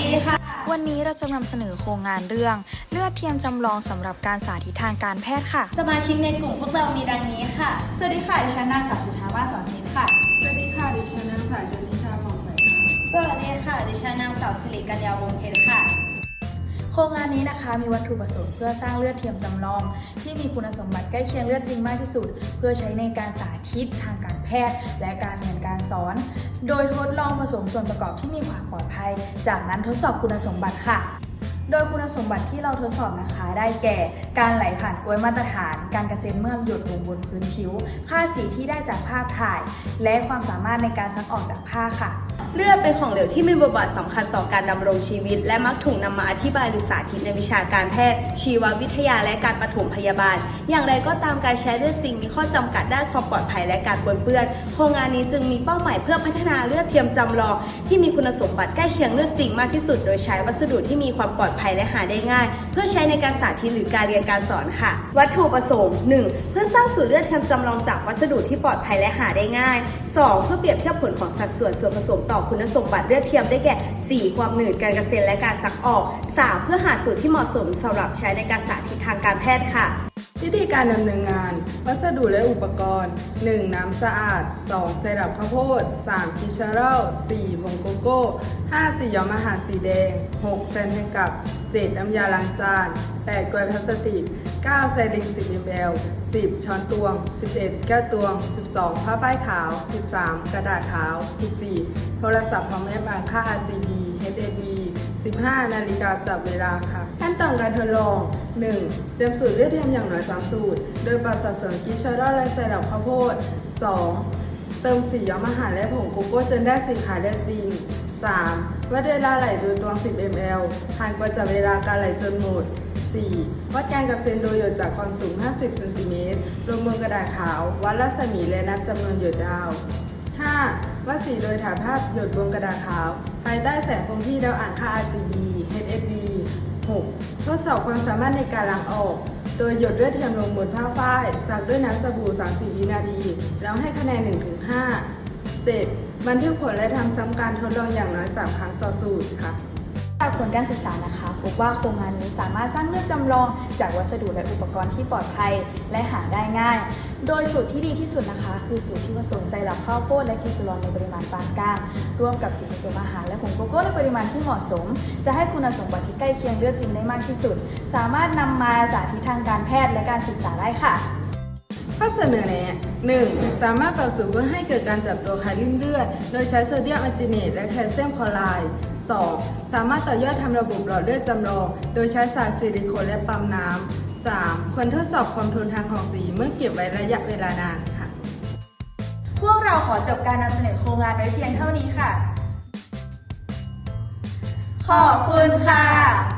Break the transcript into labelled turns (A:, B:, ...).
A: ดีค่ะ
B: วันนี้เราจะนำเสนอโครงงานเรื่อง เลือดเทียมจำลองสำหรับการสาธิตทางการแพทย์ค่ะ
A: สมาชิกในกลุ่มพวกเรามีดังนี้ค่ะ
C: สวัสดีค่ะดิฉันนางสาวสุธามาสอนทินค่ะ
D: สวัสดีค่ะดิฉันนางสาวชนทิชาผ่องใสค่ะ
A: สวัสดีค่ะดิฉันนางสาวสิริกัญญาวงศ์เพชรค่ะ
B: โครงงานนี้นะคะมีวัตถุประสงค์เพื่อสร้างเลือดเทียมจำลอง ที่มีคุณสมบัติใกล้เคียงเลือดจริงมากที่สุด เพื่อใช้ในการสาธิตทางการแพทย์ และการเรียนการสอน โดยทดลองผสมส่วนประกอบที่มีความปลอดภัย จากนั้นทดสอบคุณสมบัติค่ะ โดยคุณสมบัติที่เราทดสอบนะคะ ได้แก่ การไหลผ่านกลวยมาตรฐาน การกระเซ็นเมื่อหยดลงบนพื้นผิว ค่าสีที่ได้จากภาพถ่าย และความสามารถในการซักออกจากผ้าค่ะ
A: เลือดเป็นของเหลวที่มีบทบาทสำคัญต่อการดำรงชีวิต และมักถูกนำมาอธิบายหรือสาธิตในวิชาการแพทย์ ชีววิทยาและการปฐมพยาบาล อย่างไรก็ตามการใช้เลือดจริง มีข้อจำกัดด้านความปลอดภัยและการปนเปื้อน โครงงานนี้จึงมีเป้าหมายเพื่อพัฒนาเลือดเทียมจำลอง ที่มีคุณสมบัติใกล้เคียงเลือดจริงมากที่สุด โดยใช้วัสดุที่มีความปลอดภัยและหาได้ง่าย เพื่อใช้ในการสาธิตหรือการเรียนการสอนค่ะ วัตถุประสงค์ 1. เพื่อสร้างสูตรเลือดเทียมจำลองจากวัสดุที่ปลอดภัยและหาได้ง่าย 2. เพื่อเปรียบเทียบผลของสัดส่วนส่วนผสมต่อคุณสมบัติเลือดเทียมได้แก่ 4. ความหนืดการกระเซ็นและการซักออก 3. เพื่อหาสูตรที่เหมาะสมสำหรับใช้ในการสาธิตทางการแพทย์ค่ะ
D: วิธีการดำเนินงาน วัสดุและอุปกรณ์ 1. น้ำสะอาด 2. ไซรัปข้าวโพด 3. กิเชอรัล 4. ผงโกโก้ 5. สีย้อมอาหารสีแดง 6. แซนแทงกับ 7. น้ำยาล้างจาน 8. กลวยพลาสติก 9. ไซริง 10 ml 10. ช้อนตวง 11. แก้วตวง 12. ผ้าฝ้ายขาว 13. กระดาษขาว 14. โทรศัพท์พร้อมแอปอ่านค่า RGB HSV 15 นาฬิกาจับเวลาค่ะ ขั้นตอนการทดลอง 1. เตรียมสูตรเลือดเทียมอย่างน้อย 3 สูตร โดยปรับสัดส่วนกิชาร์และไซรัปข้าวโพด 2. เติมสีย้อมอาหารและผงโกโก้จนได้สีขาวเลือดจริง 3. วัดเวลาไหลโดยตวง 10 ml ผ่านกว่าจับเวลาการไหลจนหมด 4. วัดการกระเซ็นโดยหยดจากความสูง 50เซนติเมตรลงบนกระดาษขาว วัดรัศมีและนับจำนวนหยดดาว 5. วัดสีโดยถ่ายภาพหยดบนกระดาษขาว ภายใต้แสงคงที่แล้วอ่านค่า RGB HSD 6. ทดสอบความสามารถในการล้างออก โดยหยดเลือดเทียมลงบนผ้าฝ้ายซักด้วยน้ำสบู่ 30 วินาที แล้วให้คะแนน 1-5 7. บันทึกผลและทำซ้ำการทดลองอย่างน้อย 3 ครั้งต่อสูตรค่ะ
B: จากผลการศึกษานะคะพบว่าโครงงานนี้สามารถสร้างเลือดจำลอง จากวัสดุและอุปกรณ์ที่ปลอดภัยและหาได้ง่าย โดยสูตรที่ดีที่สุดนะคะ คือสูตรที่ผสมไซรัปข้าวโพดและกิสลอนในปริมาณปานกลางร่วมกับสีผสมอาหารและผงโกโก้ในปริมาณที่เหมาะสม จะให้คุณสมบัติที่ใกล้เคียงเลือดจริงได้มากที่สุด สามารถนำมาสาธิตทางการแพทย์และการศึกษาได้ค่ะ
D: ข้อเสนอแนะ 1. สามารถปรับสูตรเพื่อให้เกิดการจับตัวไขลิ่มเลือด โดยใช้โซเดียมอะจิเนตและแคลเซียมคลอไรด์ 2. สามารถต่อยอดทำระบบหลอดเลือดจำลอง โดยใช้สารซิลิโคนและปั๊มน้ำ 3. ควรทดสอบความทนทานของสีเมื่อเก็บไว้ระยะเวลานานค่ะ
B: พวกเราขอจบการนำเสนอโครงงานไว้เพียงเท่านี้ค่ะ
A: ขอบคุณค่ะ